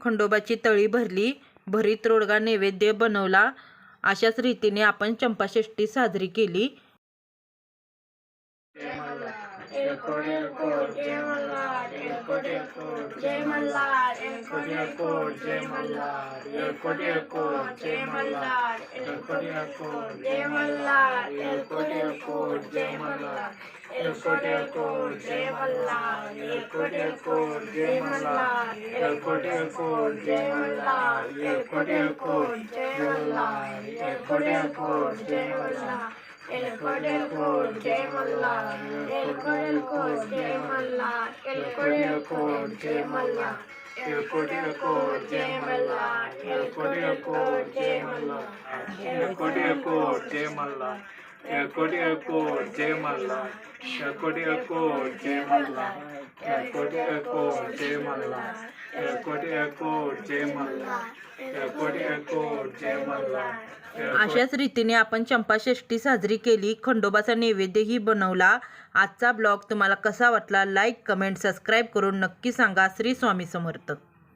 खंडोबाची तळी भरली भरीत रोडगा नैवेद्य बनवला. अशाच रीतीने आपण चंपाषष्ठी साजरी केली. జై మల్లార్ జై మల్లార్ జై మల్లార్ జై మల్లార్ జై Mallar El Codelco, llévala, el Codelco, llévala, el Codelco, llévala, el Codelco, llévala, el Codelco, llévala, el Codelco, llévala, el Codelco, code, Jai Mallard. El Código Jai Mallard. El Código Jai Mallard. El Código Jai Mallard. El Código Jai Mallard. अशाच रीतीने आपण चंपाषष्ठी साजरी केली. खंडोबाचा नैवेद्यही बनवला. आजचा blog तुम्हाला कसा वाटला? लाईक कमेंट सबस्क्राईब करून नक्की सांगा. श्री स्वामी समर्थ.